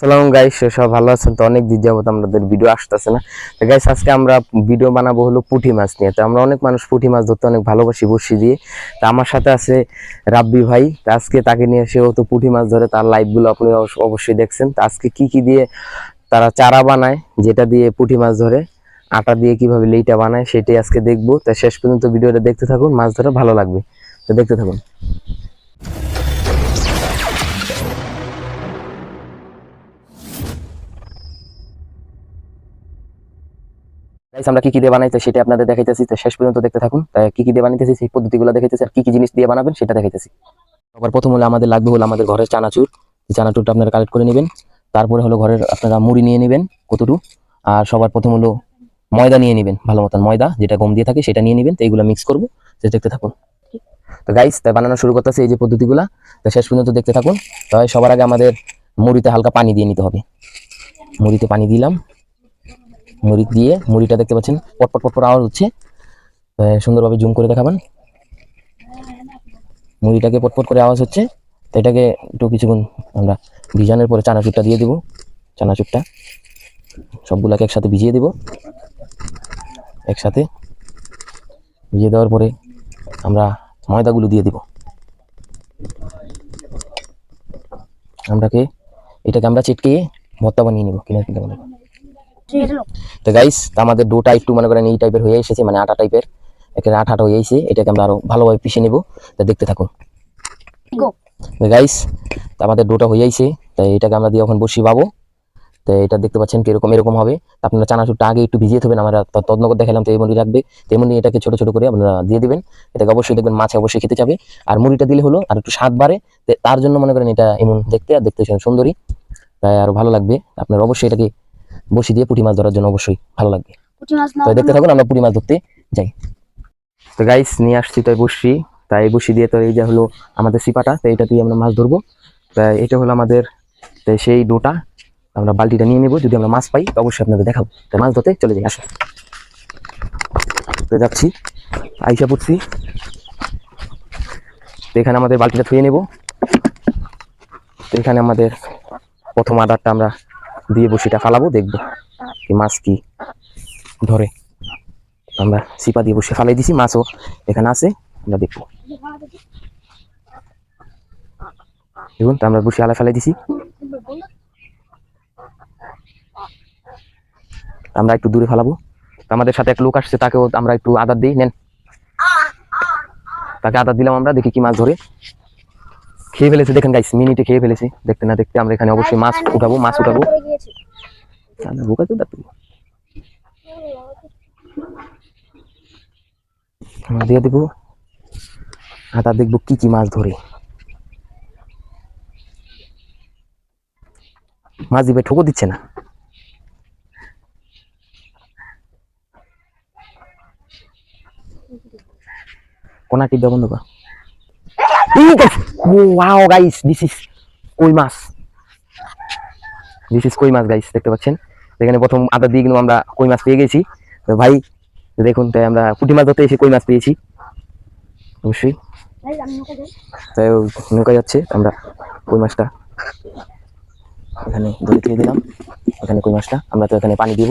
সালাম গাইস সব ভালো আছেন? তো অনেক দিন যাবত আমাদের ভিডিও আসতেছে না। তো গাইস আজকে আমরা ভিডিও বানাবো হলো পুঁটি মাছ নিয়ে। তো আমরা অনেক মানুষ পুঁটি মাছ ধরতে অনেক ভালোবাসি, বসি দিয়ে। তো আমার সাথে আছে রাব্বি ভাই। তো আজকে তাকে নিয়ে সেও তো পুঁটি মাছ ধরে, তার লাইভগুলো আপনি অবশ্য- অবশ্যই দেখছেন। তো আজকে কি কি দিয়ে তারা চারা বানায়, যেটা দিয়ে পুঁটি মাছ ধরে, আটা দিয়ে কীভাবে লেইটা বানায়, সেটাই আজকে দেখব। তো শেষ পর্যন্ত ভিডিওটা দেখতে থাকুন, মাছ ধরে ভালো লাগবে। তো দেখতে থাকুন। আমরা কি কি দিয়ে বানাইতে সেটা আপনাদের দেখাইতেছি। তো শেষ পর্যন্ত দেখতে থাকুন। তাই কি কি দিয়ে বানাইতেছি, সেই পদ্ধতিগুলো দেখাইতেছি আর কি কি জিনিস দিয়ে বানাবেন সেটা দেখাইতেছি। সবার প্রথম হলো আমাদের লাগবে হলো আমাদের ঘরের চানাচুর। চানাচুরটা আপনারা কালেক্ট করে নেবেন। তারপরে হলো ঘরের আপনারা মুড়ি নিয়ে নেবেন, কতটুকু। আর সবার প্রথম হলো ময়দা নিয়ে নেবেন, ভালো মতন ময়দা, যেটা গম দিয়ে থাকে সেটা নিয়ে নেবেন। তো এইগুলো মিক্স করব। সেটা দেখতে থাকুন। তো গাইস তাই বানানো শুরু করতেছে এই যে পদ্ধতিগুলা। তো শেষ পর্যন্ত দেখতে থাকুন। তাই সবার আগে আমাদের মুড়িতে হালকা পানি দিয়ে নিতে হবে। মুড়িতে পানি দিলাম। মুড়ি দিয়ে, মুড়িটা দেখতে পাচ্ছেন, পটপট পটপট আওয়াজ হচ্ছে। সুন্দরভাবে জুম করে দেখাবেন। মুড়িটাকে পটপট করে আওয়াজ হচ্ছে। তো এটাকে একটু কিছুক্ষণ আমরা ভিজানোর পরে চানাচুরটা দিয়ে দিব। চানাচুরটা সবগুলাকে একসাথে ভিজিয়ে দিব। একসাথে ভিজিয়ে দেওয়ার পরে আমরা ময়দাগুলো দিয়ে দিব। আমরাকে, এটাকে আমরা চিটকে ভর্তা বানিয়ে নিব। কিনা কিনা। তো গাইস আমাদের ডোটা একটু মনে করেন এই টাইপের হয়ে এসেছে মানে আটা টাইপের এখানে আঠা আঠা হয়ে এসেছে এটাকে আমরা আরও ভালোভাবে পিষে নেব। তা দেখতে থাকুন. গাইস আমাদের ডোটা হয়ে আইছে তাই এটাকে আমরা দিয়ে এখন বসি পাবো। তো এটা দেখতে পাচ্ছেন কীরকম এরকম হবে। আপনারা চানাচুরটা আগে একটু ভিজিয়ে থাকবেন আমরা তদনগর দেখালাম তো এই মুড়ি রাখবে তেমনি এটাকে ছোট ছোট করে আপনারা দিয়ে দিবেন। এটাকে অবশ্যই দেখবেন মাছ অবশ্যই খেতে যাবে আর মুড়িটা দিলে হলো আর একটু স্বাদ বাড়ে। তার জন্য মনে করেন এটা এমন দেখতে আর দেখতে সুন্দরী। তাই আরও ভালো লাগবে। আপনারা অবশ্যই এটাকে বসি দিয়ে পুঁটি মাছ ধরার জন্য অবশ্যই ভালো লাগবে তো দেখতে থাকুন আমরা পুঁটি মাছ ধরতে যাই। তো গাইস নিয়ে আসছি তাই বসি। তাই বসি দিয়ে তো এই যে হলো আমাদের সিপাটা তো এটা দিয়ে আমরা মাছ ধরবো। তাই এটা হলো আমাদের তাই সেই ডোটা আমরা বালতিটা নিয়ে নেব। যদি আমরা মাছ পাই তো অবশ্যই আপনাদের দেখাবো। তাই মাছ ধরতে চলে যাই আসো তো যাচ্ছি আইসা পড়ছি। তো এখানে আমাদের বালতিটা ধুয়ে নেব। তো এখানে আমাদের প্রথম আদারটা আমরা দিয়ে বসিটা ফালাবো, দেখব মাছ কি ধরে। আমরা সিপা দিয়ে বসে ফালাই দিছি, মাছও এখানে আছে, আমরা দেখব। দেখুন, তো আমরা বসে আলা ফেলাই দিছি। আমরা একটু দূরে ফালাবো। আমাদের সাথে এক লোক আসছে, তাকেও আমরা একটু আদার দিই, নেন। তাকে আদার দিলাম আমরা, দেখি কি মাছ ধরে। খেয়ে ফেলেছে। দেখেন গাইস মিনিটে খেয়ে ফেলেছে। দেখতে না দেখতে আমরা এখানে অবশ্যই মাছ উঠাবো মাছ উঠাবো। বোকা তুই। আমরা দিয়ে দেবো। আর তা দেখব কি কি মাছ ধরে। মাছ দিবে ঠোকো দিচ্ছে না। কোনা টিপটা বন্ধ কর wow guys this is koi maach this is koi much guys দেখতে পাচ্ছেন? এখানে প্রথম আদা দিয়ে কিন্তু আমরা কই মাছ পেয়ে গেছি। তো ভাই, দেখুন, তাই আমরা পুঁটি মাছ ধরতে এসে কই মাছ পেয়েছি। অবশ্যই। তাই নৌকা যাচ্ছে, আমরা কই মাছটা এখানে ধরে দিয়ে দিলাম। এখানে কই মাছটা আমরা তো এখানে পানি দিব।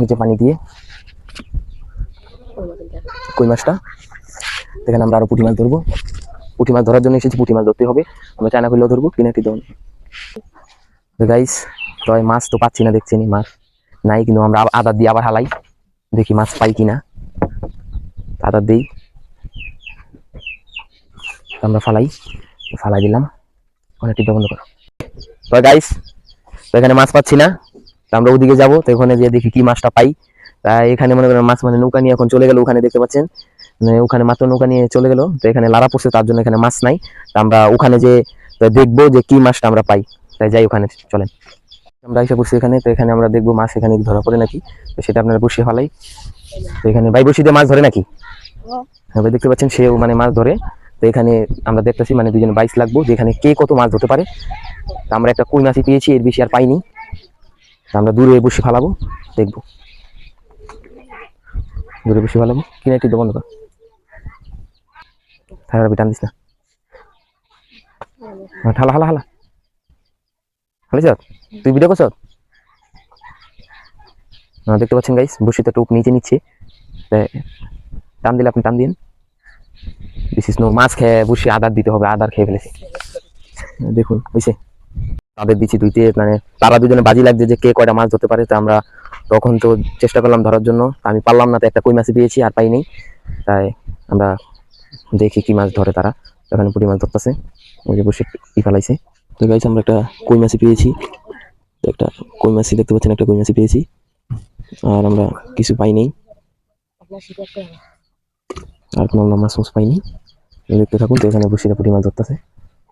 নিচে পানি দিয়ে কই মাছটা এখানে আমরা আরও পুঁটি মাছ ধরবো। পুঁটি মাছ ধরার জন্য এসেছি, পুঁটি মাছ ধরতে হবে। আমরা চায়না করলেও ধরবো, কিনা ধরুন গাইস তো মাছ তো পাচ্ছি না দেখছি মাছ নাই, কিন্তু আমরা আদার দিয়ে আবার হালাই। দেখি মাছ পাই কিনা। আদার দিই। আমরা ফালাই। ফালাই দিলাম। টিপটা বন্ধ করো তো গাইস তো এখানে মাছ পাচ্ছি না। তো আমরা ওদিকে যাব। তো ওখানে গিয়ে দেখি কি মাছটা পাই। তা এখানে মনে করেন মাছ মানে নৌকা নিয়ে এখন চলে গেল, ওখানে দেখতে পাচ্ছেন। ওখানে মাত্র নৌকা নিয়ে চলে গেল। তো এখানে লারা পড়ছে, তার জন্য এখানে মাছ নাই। আমরা ওখানে যে দেখব যে কি মাছটা আমরা পাই। তাই যাই ওখানে, চলেন। আমরা এসে বসছি এখানে, তো এখানে আমরা দেখব মাছ এখানে ধরা পড়ে নাকি। তো সেটা আপনারা বসে ফেলাই। তো এখানে ভাই বসি দিয়ে মাছ ধরে নাকি? হ্যাঁ দেখতে পাচ্ছেন সেও মানে মাছ ধরে। তো এখানে আমরা দেখতেছি মানে দুজন বাইশ লাগবো, যে এখানে কে কত মাছ ধরতে পারে। তো আমরা একটা কই মাছই পেয়েছি, এর বেশি আর পাইনি। তো আমরা দূরে বসে ফালাবো, দেখব। দূরে বসে ফালাবো, কিনা একটু বন্ধ কর থালা টান দিস না ঠালা হালা হালা বুঝছ তুই ভিডিও করছ? দেখতে পাচ্ছেন গাইস বসিতে টোপ নিচে নিচ্ছে। টান দিলে আপনি টান দিন বিশেষ নো মাছ খেয়ে বসে আদার দিতে হবে, আদার খেয়ে ফেলেছে। দেখুন, বুঝছে? তাদের দিচ্ছি দুইতে মানে তারা দুজনে বাজি লাগছে যে কে কয়টা মাছ ধরতে পারে, তো আমরা তখন তো চেষ্টা করলাম ধরার জন্য। আমি পারলাম না, তো একটা কই মাছ পেয়েছি, আর পাইনি তাই আমরা দেখি কি মাছ ধরে তারা। এখানে পুঁটি মাছ ধরতেছে, ওই যে বসে ই ফেলাইছে। তো গাইছে আমরা একটা কই মাছি পেয়েছি। একটা কই মাছি দেখতে পাচ্ছেন, একটা কই মাছি পেয়েছি। আর আমরা কিছু পাইনি আর কোনো মাছ মাছ পাইনি দেখতে থাকুন, তো এখানে বসে পুঁটি মাছ ধরতেছে।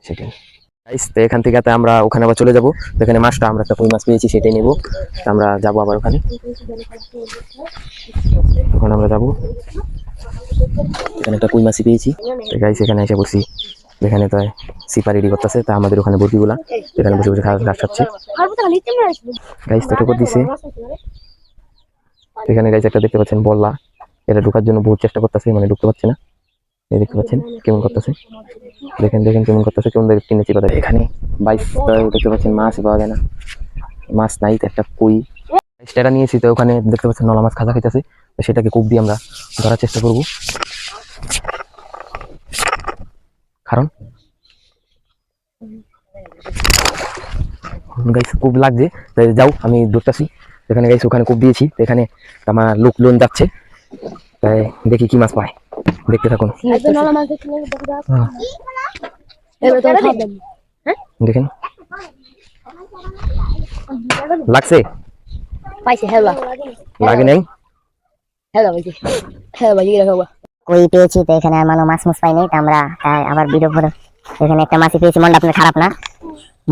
সেটাই। গাইস তো এখান থেকে আমরা ওখানে আবার চলে যাব। এখানে মাছটা আমরা একটা কই মাছ পেয়েছি সেটাই নেব। আমরা যাব আবার ওখানে। ওখানে আমরা যাব। এখানে একটা কই মাছি পেয়েছি। গাইস এখানে এসে বসি। এখানে তো সিপা রেডি করতেছে, তা আমাদের ওখানে বরকিগুলা এখানে বসে বসে খাওয়া ঘাস খাচ্ছে। গাইস তো ঠোকর দিছে। এখানে গাইস একটা দেখতে পাচ্ছেন বললা। এটা ঢোকার জন্য বহুত চেষ্টা করতেছে মানে ঢুকতে পারছে না। দেখতে পাচ্ছেন কেমন করতেছে? দেখেন দেখেন কেমন করতেছে, কেমন দেখে কিনেছি কথা এখানে বাইশ দেখতে পাচ্ছেন, মাছ পাওয়া যায় না। মাছ নাই একটা কই। স্টেটা নিয়েছি, তো ওখানে দেখতে পাচ্ছেন নলা মাছ খাজা খাইতেছে। তো সেটাকে কূপ দিয়ে আমরা ধরার চেষ্টা করব। কারণ? গাইস কূপ লাগছে তাই যাও, আমি ধরতেছি। এখানে গাইস ওখানে কূপ দিয়েছি, তো এখানে আমার লোক লোন যাচ্ছে। তাই দেখি কি মাছ পায়। দেখতে থাকুন। হ্যাঁ, দেখেন। লাগছে? পাইছে হেলা লাগে নাই? হেলা পাইছে হেলা কি রাখবা কই পেয়েছি তো এখানে আর মানো মাছ মুছ পাইনি তো আমরা তাই আবার ভিডিও করে এখানে একটা মাছই পেয়েছি মনটা আপনার খারাপ না?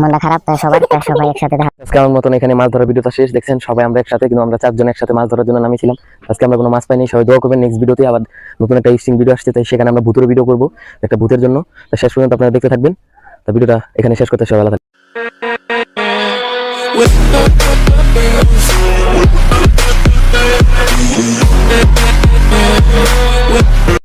মনটা খারাপ, তাই সবাই সবাই একসাথে আজকে আমার মতন এখানে মাছ ধরার ভিডিওটা শেষ, দেখছেন? সবাই আমরা একসাথে, কিন্তু আমরা চারজন একসাথে মাছ ধরার জন্য নামেছিলাম। আজকে আমরা কোনো মাছ পাইনি, সবাই দোয়া করবেন নেক্সট ভিডিওতে আবার নতুন একটা ইস্টিং ভিডিও আসছে, তাই সেখানে আমরা ভূতের ভিডিও করব, একটা ভূতের জন্য। তো শেষ পর্যন্ত আপনারা দেখতে থাকবেন। তো ভিডিওটা এখানে শেষ করতে, সবাই আলাদা থাকবেন।